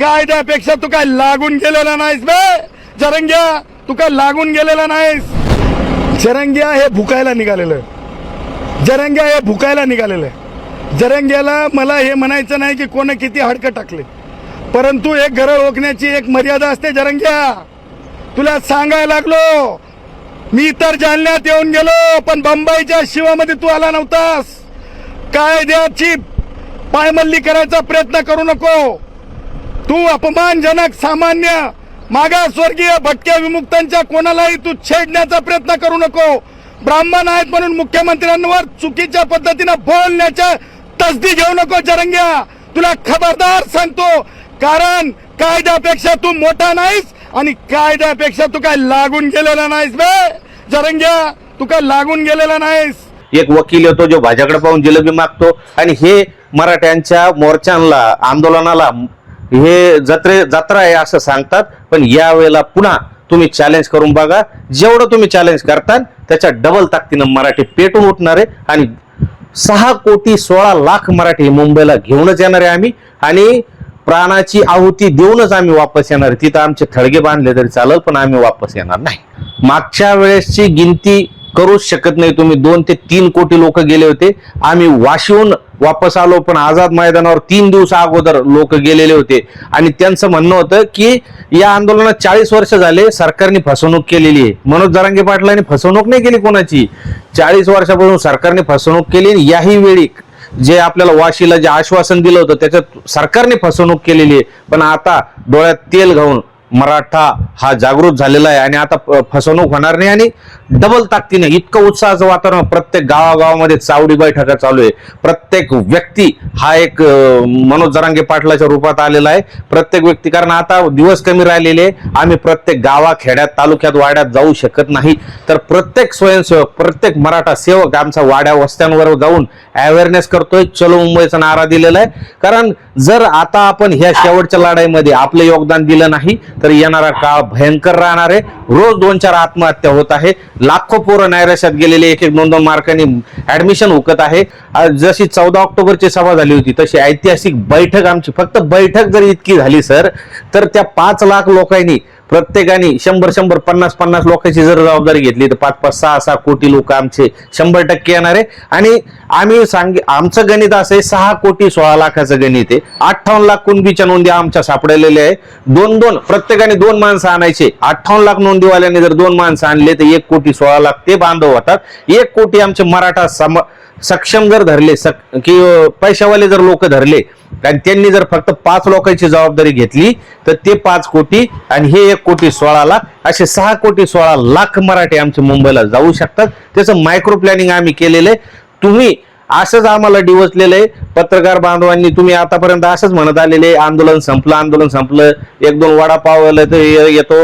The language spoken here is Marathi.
कायद्यापेक्षा तू काय लागून गेलेला नाहीस बे? जरंग्या तू काय लागून गेलेला नाहीस? जरंग्या हे भुकायला निघालेलं. जरंग्या हे भुकायला निघालेलं. जरंग्याला मला हे म्हणायचं नाही की कोण किती हडकं टाकले. परंतु एक घरं ओकण्याची एक मर्यादा असते जरंग्या. तुला सांगायला लागलो मी तर जालन्यात येऊन गेलो पण बंबईच्या शिवामध्ये तू आला नव्हतास. कायद्याची पायमल्ली करायचा प्रयत्न करू नको. तू अपमानजनक सामान्य मागासवर्गीय भटक्या विमुक्तांच्या कोणालाही तू छेडण्याचा प्रयत्न करू नको. ब्राह्मण आहेत म्हणून मुख्यमंत्र्यांवर चुकीच्या पद्धतीनं बोलण्याच्या तसदी घेऊ नको जरंग्या. तुला खबरदार सांगतो कारण कायद्यापेक्षा तू मोठा नाहीस आणि कायद्यापेक्षा तू काय लागून गेलेला नाहीस बे. जरंग्या तू काय लागून गेलेला नाहीस. एक वकील येतो जो भाज्याकडे पाहून जिलेबी मागतो आणि हे मराठ्यांच्या मोर्चांना आंदोलनाला हे जत्रे जत्रा आहे असं सांगतात पण यावेळेला पुन्हा तुम्ही चॅलेंज करून बघा. जेवढं तुम्ही चॅलेंज करताल त्याच्या डबल ताकदीनं मराठी पेटून उठणार आहे आणि सहा कोटी सोळा लाख मराठी मुंबईला घेऊनच येणार आहे आम्ही. आणि प्राणाची आहुती देऊनच आम्ही वापस येणार आहे. तिथं आमचे थडगे बांधले तरी चालेल पण आम्ही वापस येणार नाही. मागच्या वेळेसची गिनती करूच शकत नाही तुम्ही. दोन ते तीन कोटी लोक गेले होते. आम्ही वाशिवून वापस आलो पण आझाद मैदानावर तीन दिवस अगोदर लोक गेलेले होते. आणि त्यांचं म्हणणं होतं की या आंदोलनात चाळीस वर्ष झाले सरकारने फसवणूक केलेली आहे. मनोज जरांगे पाटलांनी फसवणूक नाही केली कोणाची? चाळीस वर्षापासून सरकारने फसवणूक केली याही वेळी जे आपल्याला वाशीला जे आश्वासन दिलं होतं त्याच्यात सरकारने फसवणूक केलेली आहे. पण आता डोळ्यात तेल घाऊन मराठा हा जागृत झालेला आहे आणि आता फसवणूक होणार नाही आणि डबल ताकदीने इतकं उत्साहाचं वातावरण प्रत्येक गावागावामध्ये चावडी बैठका चालू आहे. प्रत्येक व्यक्ती हा एक मनोज जरांगे पाटलाच्या रूपात आलेला आहे. प्रत्येक व्यक्ती कारण आता दिवस कमी राहिलेले आहे. आम्ही प्रत्येक गावाखेड्यात तालुक्यात वाड्यात जाऊ शकत नाही. तर प्रत्येक स्वयंसेवक प्रत्येक मराठा सेवक आमचा वाड्या वस्त्यांवर जाऊन अवेअरनेस करतोय. चलो मुंबईचा नारा दिलेला आहे. कारण जर आता आपण ह्या शेवटच्या लढाईमध्ये आपलं योगदान दिलं नाही तर येणारा काळ भयंकर राहणार आहे. रोज दोन चार आत्महत्या होत आहे. लाखो पोरं नैराश्यात गेलेले एक एक दोन दोन मार्कांनी ऍडमिशन हुकत आहे. जशी चौदा ऑक्टोबरची सभा झाली होती तशी ऐतिहासिक बैठक आमची फक्त बैठक जर इतकी झाली सर तर त्या पाच लाख लोकांनी प्रत्येकाने शंभर शंभर पन्नास पन्नास लोकांची जर जबाबदारी घेतली तर पाच पाच सहा सहा कोटी लोक आमचे शंभर टक्के येणार आहे. आणि आम्ही सांग आमचं गणित असं आहे सहा कोटी सोळा लाखाचं गणित आहे. अठ्ठावन्न लाख कुणबीच्या नोंदी आमच्या सापडलेल्या आहे दोन दोन प्रत्येकाने दोन माणसं आणायचे. अठ्ठावन्न लाख नोंदीवाल्याने जर दोन माणसं आणले तर एक कोटी सोळा लाख ते बांधव होतात. एक कोटी आमचे मराठा सम सक्षम जर धरले सक की पैशावाले जर लोक धरले आणि त्यांनी जर फक्त पाच लोकांची जबाबदारी घेतली तर ते पाच कोटी आणि हे एक कोटी सोळा लाख असे सहा कोटी सोळा लाख मराठी आमच्या मुंबईला जाऊ शकतात. त्याचं मायक्रो प्लॅनिंग आम्ही केलेलं आहे. तुम्ही असंच आम्हाला डिवचलेलं आहे. पत्रकार बांधवांनी तुम्ही आतापर्यंत असंच म्हणत आलेले आंदोलन संपलं आंदोलन संपलं. एक दोन वडापाव आलं तर येतो.